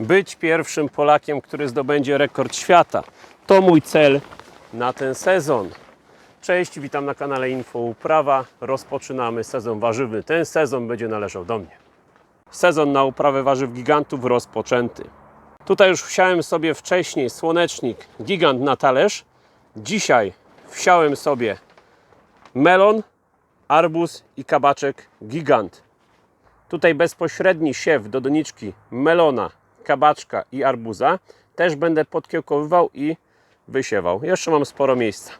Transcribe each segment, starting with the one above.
być pierwszym Polakiem, który zdobędzie rekord świata. To mój cel na ten sezon. Cześć, witam na kanale Info Uprawa. Rozpoczynamy sezon warzywny. Ten sezon będzie należał do mnie. Sezon na uprawę warzyw gigantów rozpoczęty. Tutaj już wsiałem sobie wcześniej słonecznik gigant na talerz. Dzisiaj wsiałem sobie melon, arbuz i kabaczek gigant. Tutaj bezpośredni siew do doniczki melona, kabaczka i arbuza też będę podkiełkowywał i wysiewał. Jeszcze mam sporo miejsca.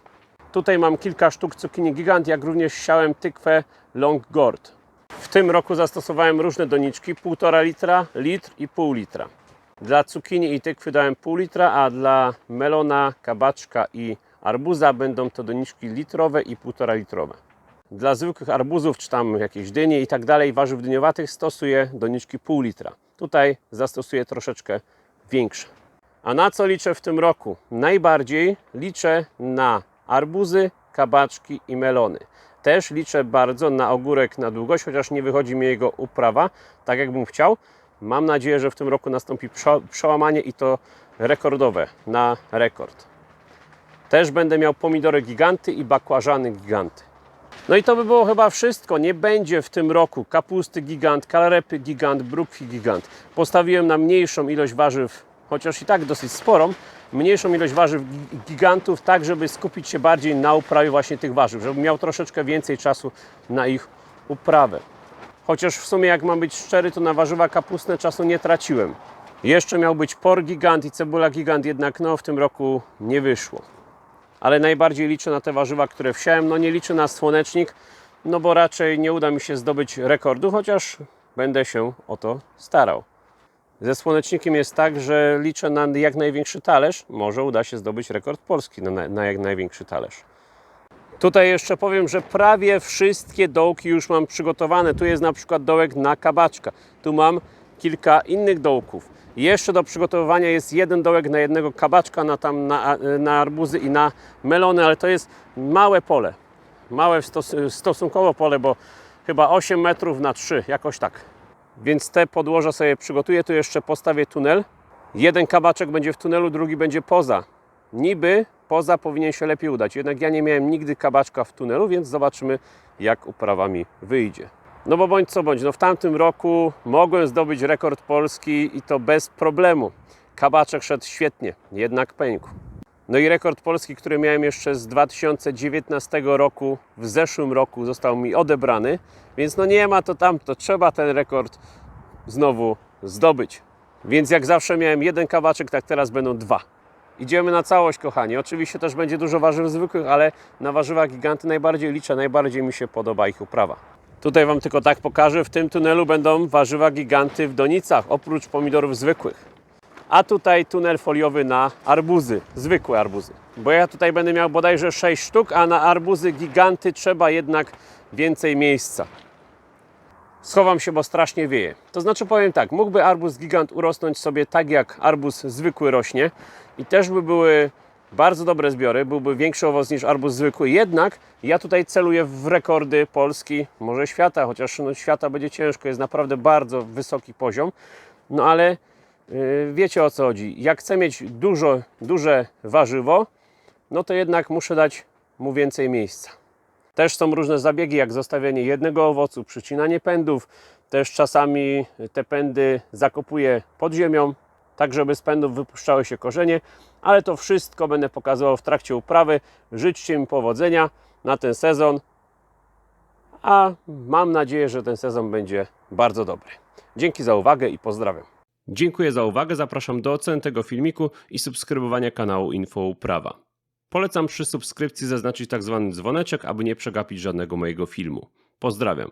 Tutaj mam kilka sztuk cukinii gigant, jak również siałem tykwę long gourd. W tym roku zastosowałem różne doniczki, 1,5 litra, litr i pół litra. Dla cukinii i tykwy dałem pół litra, a dla melona, kabaczka i arbuza będą to doniczki litrowe i 1,5 litrowe. Dla zwykłych arbuzów, czy tam jakieś dynie i tak dalej, warzyw dyniowatych stosuję doniczki pół litra. Tutaj zastosuję troszeczkę większe. A na co liczę w tym roku? Najbardziej liczę na arbuzy, kabaczki i melony. Też liczę bardzo na ogórek na długość, chociaż nie wychodzi mi jego uprawa tak, jakbym chciał. Mam nadzieję, że w tym roku nastąpi prze- przełamanie i to rekordowe na rekord. Też będę miał pomidory giganty i bakłażany giganty. No i to by było chyba wszystko. Nie będzie w tym roku kapusty gigant, kalarepy gigant, brukwi gigant. Postawiłem na mniejszą ilość warzyw, chociaż i tak dosyć sporą, mniejszą ilość warzyw gi- gigantów, tak żeby skupić się bardziej na uprawie właśnie tych warzyw, żebym miał troszeczkę więcej czasu na ich uprawę. Chociaż w sumie, jak mam być szczery, to na warzywa kapustne czasu nie traciłem. Jeszcze miał być por gigant i cebula gigant, jednak no w tym roku nie wyszło ale najbardziej liczę na te warzywa, które wsiałem. No nie liczę na słonecznik, no bo raczej nie uda mi się zdobyć rekordu, chociaż będę się o to starał. Ze słonecznikiem jest tak, że liczę na jak największy talerz. Może uda się zdobyć rekord polski na, na jak największy talerz. Tutaj jeszcze powiem, że prawie wszystkie dołki już mam przygotowane. Tu jest na przykład dołek na kabaczka. Tu mam kilka innych dołków. Jeszcze do przygotowywania jest jeden dołek na jednego kabaczka, na, tam, na, na arbuzy i na melony, ale to jest małe pole. Małe stos, stosunkowo pole, bo chyba 8 metrów na 3, jakoś tak. Więc te podłoża sobie przygotuję. Tu jeszcze postawię tunel. Jeden kabaczek będzie w tunelu, drugi będzie poza. Niby poza powinien się lepiej udać. Jednak ja nie miałem nigdy kabaczka w tunelu, więc zobaczymy, jak uprawa mi wyjdzie. No bo bądź co bądź, no w tamtym roku mogłem zdobyć rekord polski i to bez problemu. Kabaczek szedł świetnie, jednak pękł. No i rekord polski, który miałem jeszcze z 2019 roku, w zeszłym roku został mi odebrany, więc no nie ma to tamto, trzeba ten rekord znowu zdobyć. Więc jak zawsze miałem jeden kabaczek, tak teraz będą dwa. Idziemy na całość, kochani. Oczywiście też będzie dużo warzyw zwykłych, ale na warzywa giganty najbardziej liczę, najbardziej mi się podoba ich uprawa. Tutaj Wam tylko tak pokażę, w tym tunelu będą warzywa giganty w donicach, oprócz pomidorów zwykłych. A tutaj tunel foliowy na arbuzy, zwykłe arbuzy. Bo ja tutaj będę miał bodajże 6 sztuk, a na arbuzy giganty trzeba jednak więcej miejsca. Schowam się, bo strasznie wieje. To znaczy powiem tak, mógłby arbuz gigant urosnąć sobie tak jak arbuz zwykły rośnie i też by były bardzo dobre zbiory, byłby większy owoc niż arbuz zwykły. Jednak ja tutaj celuję w rekordy Polski, może świata, chociaż no, świata będzie ciężko, jest naprawdę bardzo wysoki poziom. No ale yy, wiecie o co chodzi. Jak chcę mieć dużo, duże warzywo, no to jednak muszę dać mu więcej miejsca. Też są różne zabiegi, jak zostawianie jednego owocu, przycinanie pędów. Też czasami te pędy zakopuję pod ziemią, tak żeby z pędów wypuszczały się korzenie. Ale to wszystko będę pokazywał w trakcie uprawy. Życzcie mi powodzenia na ten sezon. A mam nadzieję, że ten sezon będzie bardzo dobry. Dzięki za uwagę i pozdrawiam. Dziękuję za uwagę. Zapraszam do oceny tego filmiku i subskrybowania kanału Info Uprawa. Polecam przy subskrypcji zaznaczyć tak zwany dzwoneczek, aby nie przegapić żadnego mojego filmu. Pozdrawiam.